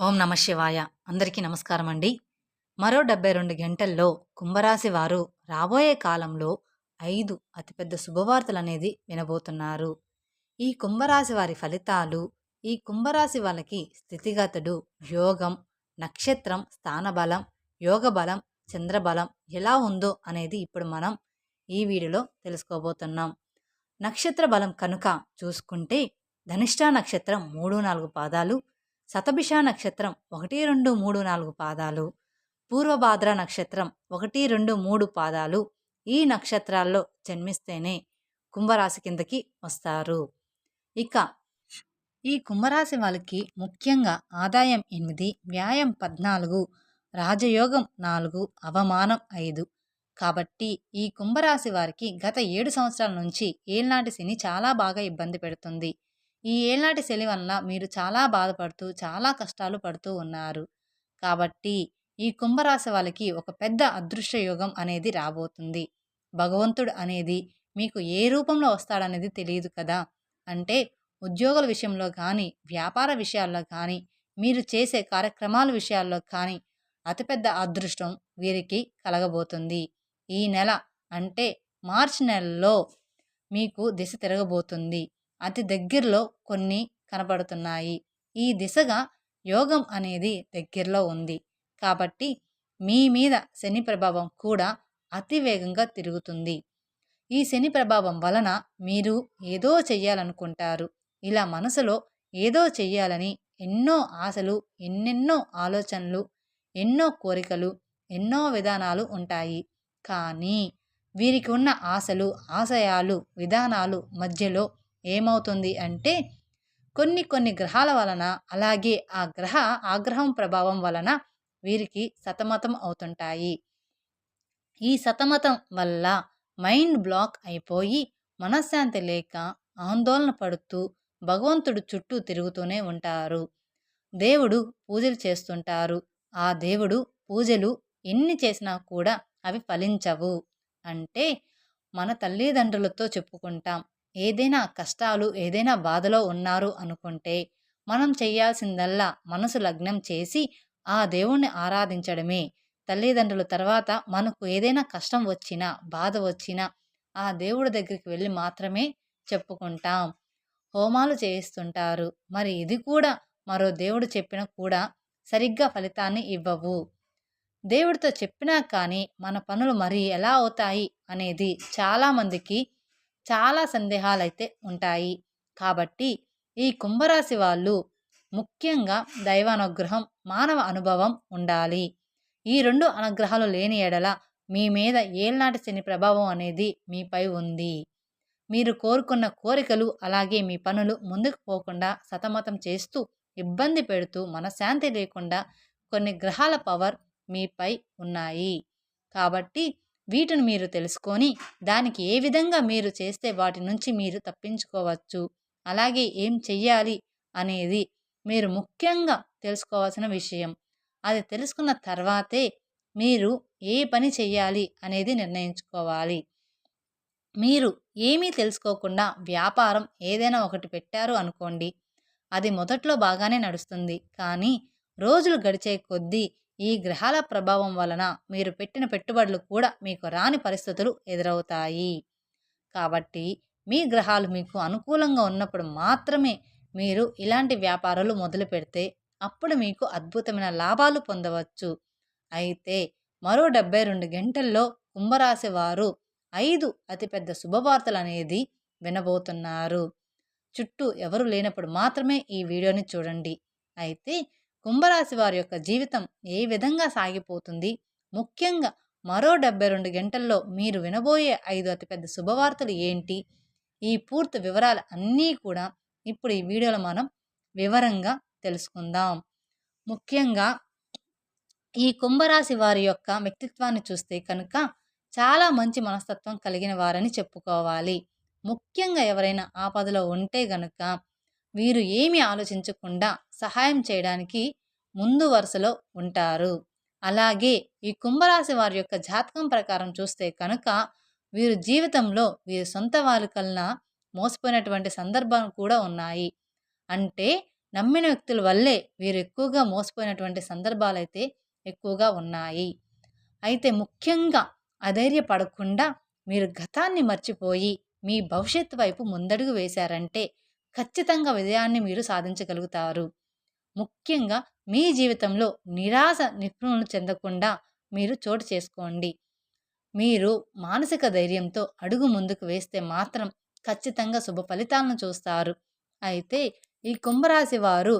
ఓం నమ శివాయ. అందరికీ నమస్కారం అండి. మరో డెబ్బై రెండు గంటల్లో కుంభరాశి వారు రాబోయే కాలంలో ఐదు అతిపెద్ద శుభవార్తలు అనేది వినబోతున్నారు. ఈ కుంభరాశి వారి ఫలితాలు ఈ కుంభరాశి వాళ్ళకి స్థితిగతుడు యోగం నక్షత్రం స్థానబలం యోగబలం చంద్రబలం ఎలా ఉందో అనేది ఇప్పుడు మనం ఈ వీడియోలో తెలుసుకోబోతున్నాం. నక్షత్ర బలం కనుక చూసుకుంటే ధనిష్టా నక్షత్రం మూడు నాలుగు పాదాలు శతభిష నక్షత్రం ఒకటి రెండు మూడు నాలుగు పాదాలు. పూర్వభాద్ర నక్షత్రం ఒకటి రెండు మూడు పాదాలు ఈ నక్షత్రాల్లో జన్మిస్తేనే కుంభరాశి కిందకి వస్తారు. ఇక ఈ కుంభరాశి వాళ్ళకి ముఖ్యంగా ఆదాయం ఎనిమిది వ్యాయం పద్నాలుగు రాజయోగం నాలుగు అవమానం ఐదు. కాబట్టి ఈ కుంభరాశి వారికి గత ఏడు సంవత్సరాల నుంచి ఏళ్ళనాటి శని చాలా బాగా ఇబ్బంది పెడుతుంది. ఈ ఏళ్ళనాటి శని వల్ల మీరు చాలా బాధపడుతూ చాలా కష్టాలు పడుతూ ఉన్నారు. కాబట్టి ఈ కుంభరాశి వాళ్ళకి ఒక పెద్ద అదృశ్య యోగం అనేది రాబోతుంది. భగవంతుడు అనేది మీకు ఏ రూపంలో వస్తాడనేది తెలియదు కదా! అంటే ఉద్యోగుల విషయంలో కానీ వ్యాపార విషయాల్లో కానీ మీరు చేసే కార్యక్రమాల విషయాల్లో కానీ అతిపెద్ద అదృష్టం వీరికి కలగబోతుంది. ఈ నెల అంటే మార్చి నెలలో మీకు దిశ తిరగబోతుంది. అతి దగ్గరలో కొన్ని కనపడుతున్నాయి ఈ దిశగా యోగం అనేది దగ్గరలో ఉంది. కాబట్టి మీ మీద శని ప్రభావం కూడా అతి వేగంగా తిరుగుతుంది. ఈ శని ప్రభావం వలన మీరు ఏదో చెయ్యాలనుకుంటారు. ఇలా మనసులో ఏదో చెయ్యాలని ఎన్నో ఆశలు ఎన్నెన్నో ఆలోచనలు ఎన్నో కోరికలు ఎన్నో విధానాలు ఉంటాయి. కానీ వీరికి ఉన్న ఆశలు ఆశయాలు విధానాలు మధ్యలో ఏమవుతుంది అంటే కొన్ని కొన్ని గ్రహాల వలన అలాగే ఆ గ్రహ ఆగ్రహం ప్రభావం వలన వీరికి సతమతం అవుతుంటాయి. ఈ సతమతం వల్ల మైండ్ బ్లాక్ అయిపోయి మనశ్శాంతి లేక ఆందోళన పడుతూ భగవంతుడు చుట్టూ తిరుగుతూనే ఉంటారు. దేవుడు పూజలు చేస్తుంటారు. ఆ దేవుడు పూజలు ఎన్ని చేసినా కూడా అవి ఫలించవు. అంటే మన తల్లిదండ్రులతో చెప్పుకుంటాం. ఏదైనా కష్టాలు ఏదైనా బాధలో ఉన్నారు అనుకుంటే మనం చేయాల్సిందల్లా మనసు లగ్నం చేసి ఆ దేవుణ్ణి ఆరాధించడమే. తల్లిదండ్రుల తర్వాత మనకు ఏదైనా కష్టం వచ్చినా బాధ వచ్చినా ఆ దేవుడి దగ్గరికి వెళ్ళి మాత్రమే చెప్పుకుంటాం. హోమాలు చేయిస్తుంటారు. మరి ఇది కూడా మరో దేవుడు చెప్పిన కూడా సరిగ్గా ఫలితాన్ని ఇవ్వవు. దేవుడితో చెప్పినా కానీ మన పనులు మరి ఎలా అవుతాయి అనేది చాలామందికి చాలా సందేహాలు అయితే ఉంటాయి. కాబట్టి ఈ కుంభరాశి వాళ్ళు ముఖ్యంగా దైవానుగ్రహం మానవ అనుభవం ఉండాలి. ఈ రెండు అనుగ్రహాలు లేని ఎడల మీ మీద ఏళ్నాటి శని ప్రభావం అనేది మీపై ఉంది. మీరు కోరుకున్న కోరికలు అలాగే మీ పనులు ముందుకు పోకుండా సతమతం చేస్తూ ఇబ్బంది పెడుతూ మనశ్శాంతి లేకుండా కొన్ని గ్రహాల పవర్ మీపై ఉన్నాయి. కాబట్టి వీటిని మీరు తెలుసుకొని దానికి ఏ విధంగా మీరు చేస్తే వాటి నుంచి మీరు తప్పించుకోవచ్చు అలాగే ఏం చెయ్యాలి అనేది మీరు ముఖ్యంగా తెలుసుకోవాల్సిన విషయం. అది తెలుసుకున్న తర్వాతే మీరు ఏ పని చెయ్యాలి అనేది నిర్ణయించుకోవాలి. మీరు ఏమీ తెలుసుకోకుండా వ్యాపారం ఏదైనా ఒకటి పెట్టారు అనుకోండి అది మొదట్లో బాగానే నడుస్తుంది. కానీ రోజులు గడిచే కొద్దీ ఈ గ్రహాల ప్రభావం వలన మీరు పెట్టిన పెట్టుబడులు కూడా మీకు రాని పరిస్థితులు ఎదురవుతాయి. కాబట్టి మీ గ్రహాలు మీకు అనుకూలంగా ఉన్నప్పుడు మాత్రమే మీరు ఇలాంటి వ్యాపారాలు మొదలు పెడితే అప్పుడు మీకు అద్భుతమైన లాభాలు పొందవచ్చు. అయితే మరో డెబ్బై రెండు గంటల్లో కుంభరాశి వారు ఐదు అతిపెద్ద శుభవార్తలు అనేది వినబోతున్నారు. చుట్టూ ఎవరు లేనప్పుడు మాత్రమే ఈ వీడియోని చూడండి. అయితే కుంభరాశి వారి యొక్క జీవితం ఏ విధంగా సాగిపోతుంది? ముఖ్యంగా మరో డెబ్బై రెండు గంటల్లో మీరు వినబోయే ఐదు అతిపెద్ద శుభవార్తలు ఏంటి? ఈ పూర్తి వివరాలు అన్నీ కూడా ఇప్పుడు ఈ వీడియోలో మనం వివరంగా తెలుసుకుందాం. ముఖ్యంగా ఈ కుంభరాశి వారి యొక్క వ్యక్తిత్వాన్ని చూస్తే కనుక చాలా మంచి మనస్తత్వం కలిగిన వారని చెప్పుకోవాలి. ముఖ్యంగా ఎవరైనా ఆపదలో ఉంటే గనుక వీరు ఏమి ఆలోచించకుండా సహాయం చేయడానికి ముందు వరుసలో ఉంటారు. అలాగే ఈ కుంభరాశి వారి యొక్క జాతకం ప్రకారం చూస్తే కనుక వీరు జీవితంలో వీరి సొంత వారి కన్నా మోసపోయినటువంటి సందర్భాలు కూడా ఉన్నాయి. అంటే నమ్మిన వ్యక్తుల వల్లే వీరు ఎక్కువగా మోసపోయినటువంటి సందర్భాలైతే ఎక్కువగా ఉన్నాయి. అయితే ముఖ్యంగా అధైర్యపడకుండా మీరు గతాన్ని మర్చిపోయి మీ భవిష్యత్తు వైపు ముందడుగు వేశారంటే ఖచ్చితంగా విజయాన్ని మీరు సాధించగలుగుతారు. ముఖ్యంగా మీ జీవితంలో నిరాశ నిపుణులు చెందకుండా మీరు చోటు చేసుకోండి. మీరు మానసిక ధైర్యంతో అడుగు ముందుకు వేస్తే మాత్రం ఖచ్చితంగా శుభ ఫలితాలను చూస్తారు. అయితే ఈ కుంభరాశి వారు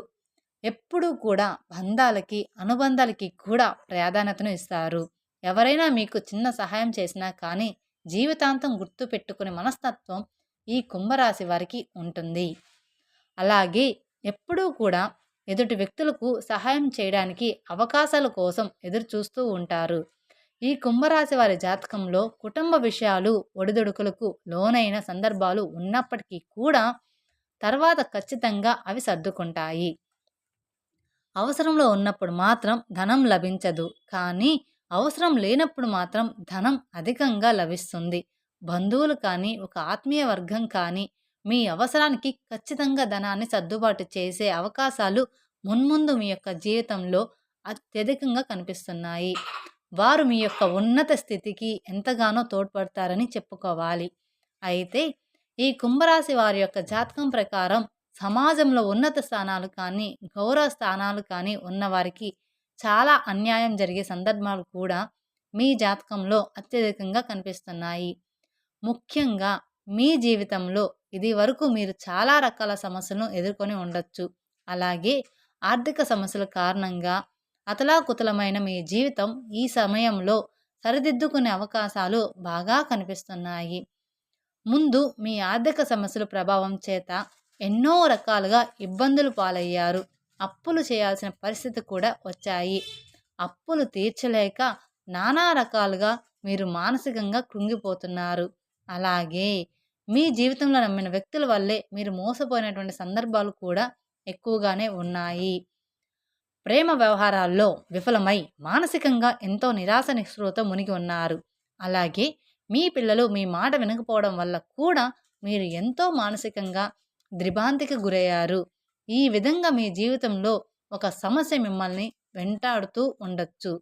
ఎప్పుడూ కూడా బంధాలకి అనుబంధాలకి కూడా ప్రాధాన్యతను ఇస్తారు. ఎవరైనా మీకు చిన్న సహాయం చేసినా కానీ జీవితాంతం గుర్తు పెట్టుకునే మనస్తత్వం ఈ కుంభరాశి వారికి ఉంటుంది. అలాగే ఎప్పుడూ కూడా ఎదుటి వ్యక్తులకు సహాయం చేయడానికి అవకాశాల కోసం ఎదురు చూస్తూ ఉంటారు. ఈ కుంభరాశి వారి జాతకంలో కుటుంబ విషయాలు ఒడిదుడుకులకు లోనైన సందర్భాలు ఉన్నప్పటికీ కూడా తర్వాత ఖచ్చితంగా అవి సర్దుకుంటాయి. అవసరంలో ఉన్నప్పుడు మాత్రం ధనం లభించదు. కానీ అవసరం లేనప్పుడు మాత్రం ధనం అధికంగా లభిస్తుంది. బంధువులు కానీ ఒక ఆత్మీయ వర్గం కానీ మీ అవసరానికి ఖచ్చితంగా ధనాన్ని సర్దుబాటు చేసే అవకాశాలు మున్ముందు మీ యొక్క జీవితంలో అత్యధికంగా కనిపిస్తున్నాయి. వారు మీ యొక్క ఉన్నత స్థితికి ఎంతగానో తోడ్పడతారని చెప్పుకోవాలి. అయితే ఈ కుంభరాశి వారి యొక్క జాతకం ప్రకారం సమాజంలో ఉన్నత స్థానాలు కానీ గౌరవ స్థానాలు కానీ ఉన్నవారికి చాలా అన్యాయం జరిగే సందర్భాలు కూడా మీ జాతకంలో అత్యధికంగా కనిపిస్తున్నాయి. ముఖ్యంగా మీ జీవితంలో ఇది వరకు మీరు చాలా రకాల సమస్యలను ఎదుర్కొని ఉండొచ్చు. అలాగే ఆర్థిక సమస్యల కారణంగా అతలాకుతలమైన మీ జీవితం ఈ సమయంలో సరిదిద్దుకునే అవకాశాలు బాగా కనిపిస్తున్నాయి. ముందు మీ ఆర్థిక సమస్యల ప్రభావం చేత ఎన్నో రకాలుగా ఇబ్బందులు పాలయ్యారు. అప్పులు చేయాల్సిన పరిస్థితి కూడా వచ్చాయి. అప్పులు తీర్చలేక నానా రకాలుగా మీరు మానసికంగా కృంగిపోతున్నారు. అలాగే మీ జీవితంలో నమ్మిన వ్యక్తుల వల్లే మీరు మోసపోయినటువంటి సందర్భాలు కూడా ఎక్కువగానే ఉన్నాయి. ప్రేమ వ్యవహారాల్లో విఫలమై మానసికంగా ఎంతో నిరాశ నిస్పృహతో మునిగి ఉన్నారు. అలాగే మీ పిల్లలు మీ మాట వినకపోవడం వల్ల కూడా మీరు ఎంతో మానసికంగా ద్రిభాంతికి గురయ్యారు. ఈ విధంగా మీ జీవితంలో ఒక సమస్య మిమ్మల్ని వెంటాడుతూ ఉండొచ్చు.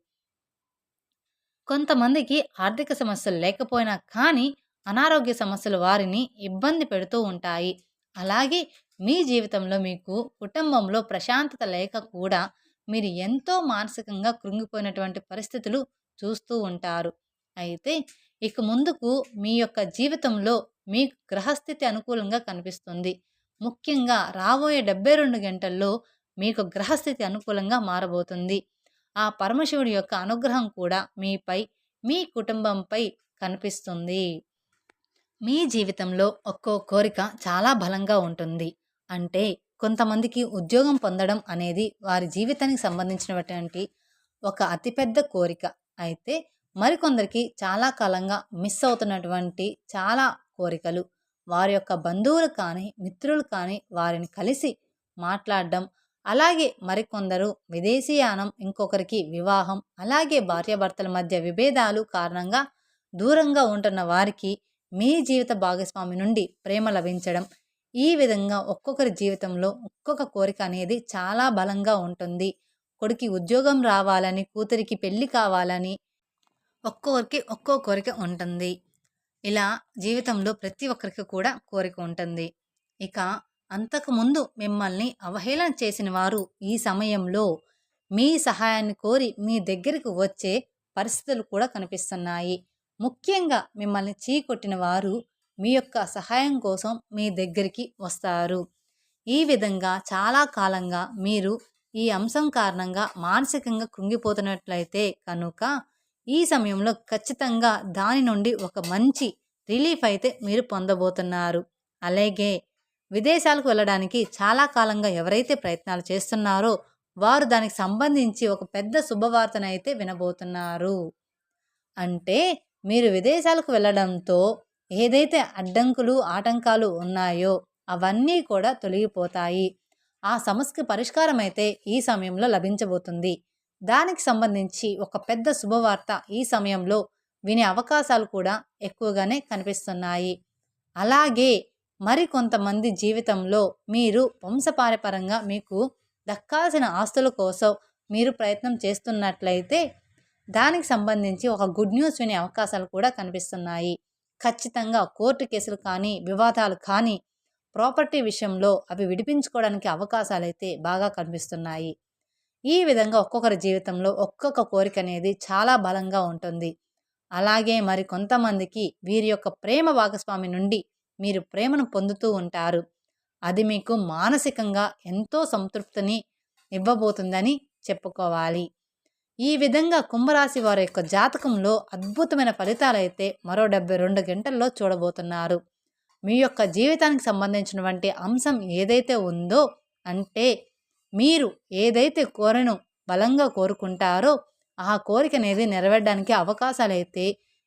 కొంతమందికి ఆర్థిక సమస్యలు లేకపోయినా కానీ అనారోగ్య సమస్యలు వారిని ఇబ్బంది పెడుతూ ఉంటాయి. అలాగే మీ జీవితంలో మీకు కుటుంబంలో ప్రశాంతత లేక కూడా మీరు ఎంతో మానసికంగా కృంగిపోయినటువంటి పరిస్థితులు చూస్తూ ఉంటారు. అయితే ఇక ముందుకు మీ యొక్క జీవితంలో మీకు గ్రహస్థితి అనుకూలంగా కనిపిస్తుంది. ముఖ్యంగా రాబోయే డెబ్బై రెండు గంటల్లో మీకు గ్రహస్థితి అనుకూలంగా మారబోతుంది. ఆ పరమశివుడి యొక్క అనుగ్రహం కూడా మీపై మీ కుటుంబంపై కనిపిస్తుంది. మీ జీవితంలో ఒక్కో కోరిక చాలా బలంగా ఉంటుంది. అంటే కొంతమందికి ఉద్యోగం పొందడం అనేది వారి జీవితానికి సంబంధించినటువంటి ఒక అతిపెద్ద కోరిక. అయితే మరికొందరికి చాలా కాలంగా మిస్ అవుతున్నటువంటి చాలా కోరికలు. వారి యొక్క బంధువులు కానీ మిత్రులు కానీ వారిని కలిసి మాట్లాడడం అలాగే మరికొందరు విదేశీయానం ఇంకొకరికి వివాహం అలాగే భార్యాభర్తల మధ్య విభేదాలు కారణంగా దూరంగా ఉంటున్న వారికి మీ జీవిత భాగస్వామి నుండి ప్రేమ లభించడం. ఈ విధంగా ఒక్కొక్కరి జీవితంలో ఒక్కొక్క కోరిక అనేది చాలా బలంగా ఉంటుంది. కొడుకి ఉద్యోగం రావాలని కూతురికి పెళ్ళి కావాలని ఒక్కొక్కరికి ఒక్కో కోరిక ఉంటుంది. ఇలా జీవితంలో ప్రతి ఒక్కరికి కూడా కోరిక ఉంటుంది. ఇక అంతకుముందు మిమ్మల్ని అవహేళన చేసిన వారు ఈ సమయంలో మీ సహాయాన్ని కోరి మీ దగ్గరికి వచ్చే పరిస్థితులు కూడా కనిపిస్తున్నాయి. ముఖ్యంగా మిమ్మల్ని చీకొట్టిన వారు మీ యొక్క సహాయం కోసం మీ దగ్గరికి వస్తారు. ఈ విధంగా చాలా కాలంగా మీరు ఈ అంశం కారణంగా మానసికంగా కృంగిపోతున్నట్లయితే కనుక ఈ సమయంలో ఖచ్చితంగా దాని నుండి ఒక మంచి రిలీఫ్ అయితే మీరు పొందబోతున్నారు. అలాగే విదేశాలకు వెళ్ళడానికి చాలా కాలంగా ఎవరైతే ప్రయత్నాలు చేస్తున్నారో వారు దానికి సంబంధించి ఒక పెద్ద శుభవార్తనైతే వినబోతున్నారు. అంటే మీరు విదేశాలకు వెళ్ళడంతో ఏదైతే అడ్డంకులు ఆటంకాలు ఉన్నాయో అవన్నీ కూడా తొలగిపోతాయి. ఆ సమస్యకి పరిష్కారం అయితే ఈ సమయంలో లభించబోతుంది. దానికి సంబంధించి ఒక పెద్ద శుభవార్త ఈ సమయంలో వినే అవకాశాలు కూడా ఎక్కువగానే కనిపిస్తున్నాయి. అలాగే మరి కొంతమంది జీవితంలో మీరు వంశపారపరంగా మీకు దక్కాల్సిన ఆస్తుల కోసం మీరు ప్రయత్నం చేస్తున్నట్లయితే దానికి సంబంధించి ఒక గుడ్ న్యూస్ వినే అవకాశాలు కూడా కనిపిస్తున్నాయి. ఖచ్చితంగా కోర్టు కేసులు కానీ వివాదాలు కానీ ప్రాపర్టీ విషయంలో అవి విడిపించుకోవడానికి అవకాశాలు అయితే బాగా కనిపిస్తున్నాయి. ఈ విధంగా ఒక్కొక్కరి జీవితంలో ఒక్కొక్క కోరిక అనేది చాలా బలంగా ఉంటుంది. అలాగే మరి కొంతమందికి వీరి యొక్క ప్రేమ భాగస్వామి నుండి మీరు ప్రేమను పొందుతూ ఉంటారు. అది మీకు మానసికంగా ఎంతో సంతృప్తిని ఇవ్వబోతుందని చెప్పుకోవాలి. ఈ విధంగా కుంభరాశి వారి యొక్క జాతకంలో అద్భుతమైన ఫలితాలైతే మరో డెబ్బై రెండు గంటల్లో చూడబోతున్నారు. మీ యొక్క జీవితానికి సంబంధించినటువంటి అంశం ఏదైతే ఉందో అంటే మీరు ఏదైతే కోరను బలంగా కోరుకుంటారో ఆ కోరిక అనేది నెరవేరడానికి అవకాశాలైతే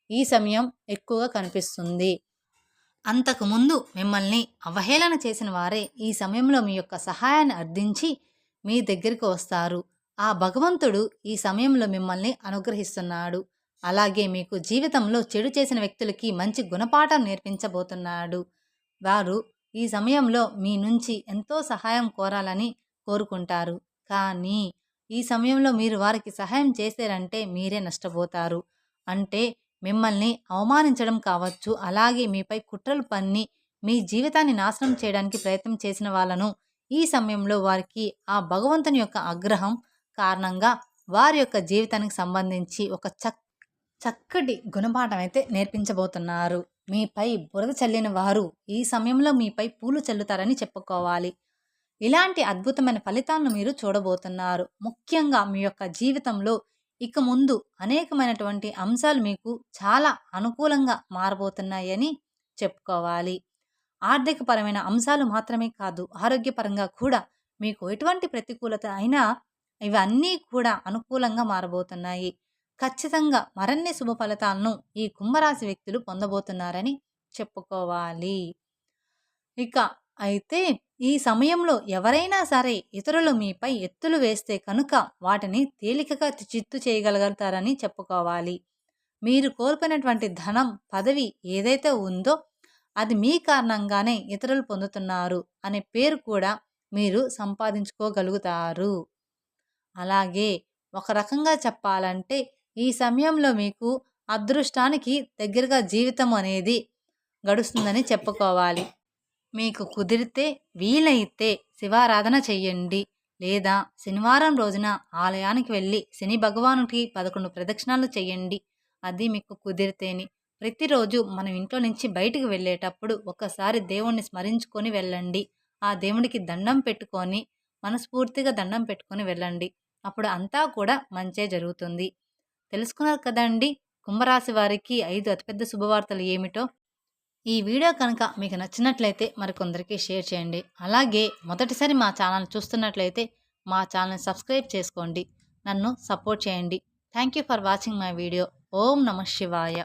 ఈ సమయం ఎక్కువగా కనిపిస్తుంది. అంతకుముందు మిమ్మల్ని అవహేళన చేసిన వారే ఈ సమయంలో మీ యొక్క సహాయాన్ని అర్థించి మీ దగ్గరికి వస్తారు. ఆ భగవంతుడు ఈ సమయంలో మిమ్మల్ని అనుగ్రహిస్తున్నాడు. అలాగే మీకు జీవితంలో చెడు చేసిన వ్యక్తులకి మంచి గుణపాఠం నేర్పించబోతున్నాడు. వారు ఈ సమయంలో మీ నుంచి ఎంతో సహాయం కోరాలని కోరుకుంటారు. కానీ ఈ సమయంలో మీరు వారికి సహాయం చేశారంటే మీరే నష్టపోతారు. అంటే మిమ్మల్ని అవమానించడం కావచ్చు అలాగే మీపై కుట్రలు పన్ని మీ జీవితాన్ని నాశనం చేయడానికి ప్రయత్నం చేసిన వాళ్ళను ఈ సమయంలో వారికి ఆ భగవంతుని యొక్క ఆగ్రహం కారణంగా వారి యొక్క జీవితానికి సంబంధించి ఒక చక్ చక్కటి గుణపాఠం అయితే నేర్పించబోతున్నారు. మీపై బురద చల్లిన వారు ఈ సమయంలో మీపై పూలు చల్లుతారని చెప్పుకోవాలి. ఇలాంటి అద్భుతమైన ఫలితాలను మీరు చూడబోతున్నారు. ముఖ్యంగా మీ యొక్క జీవితంలో ఇక ముందు అనేకమైనటువంటి అంశాలు మీకు చాలా అనుకూలంగా మారబోతున్నాయని చెప్పుకోవాలి. ఆర్థికపరమైన అంశాలు మాత్రమే కాదు ఆరోగ్యపరంగా కూడా మీకు ఎటువంటి ప్రతికూలత అయినా ఇవన్నీ కూడా అనుకూలంగా మారబోతున్నాయి. ఖచ్చితంగా మరిన్ని శుభ ఫలితాలను ఈ కుంభరాశి వ్యక్తులు పొందబోతున్నారని చెప్పుకోవాలి. ఇక అయితే ఈ సమయంలో ఎవరైనా సరే ఇతరులు మీపై ఎత్తులు వేస్తే కనుక వాటిని తేలికగా చిత్తు చేయగలుగుతారని చెప్పుకోవాలి. మీరు కోల్పోయినటువంటి ధనం పదవి ఏదైతే ఉందో అది మీ కారణంగానే ఇతరులు పొందుతున్నారు అనే పేరు కూడా మీరు సంపాదించుకోగలుగుతారు. అలాగే ఒక రకంగా చెప్పాలంటే ఈ సమయంలో మీకు అదృష్టానికి దగ్గరగా జీవితం అనేది గడుస్తుందని చెప్పుకోవాలి. మీకు కుదిరితే వీలైతే శివారాధన చెయ్యండి. లేదా శనివారం రోజున ఆలయానికి వెళ్ళి శని భగవానుడికి పదకొండు ప్రదక్షిణాలు చేయండి అది మీకు కుదిరితేని ప్రతిరోజు మనం ఇంట్లో నుంచి బయటికి వెళ్ళేటప్పుడు ఒకసారి దేవుణ్ణి స్మరించుకొని వెళ్ళండి. ఆ దేవుడికి దండం పెట్టుకొని మనస్ఫూర్తిగా దండం పెట్టుకొని వెళ్ళండి. అప్పుడు అంతా కూడా మంచే జరుగుతుంది. తెలుసుకున్నారు కదండి కుంభరాశి వారికి ఐదు అతిపెద్ద శుభవార్తలు ఏమిటో? ఈ వీడియో కనుక మీకు నచ్చినట్లయితే మరికొందరికి షేర్ చేయండి. అలాగే మొదటిసారి మా ఛానల్ చూస్తున్నట్లయితే మా ఛానల్ సబ్స్క్రైబ్ చేసుకోండి. నన్ను సపోర్ట్ చేయండి. Thank you for watching my video. ఓం నమ శివాయ.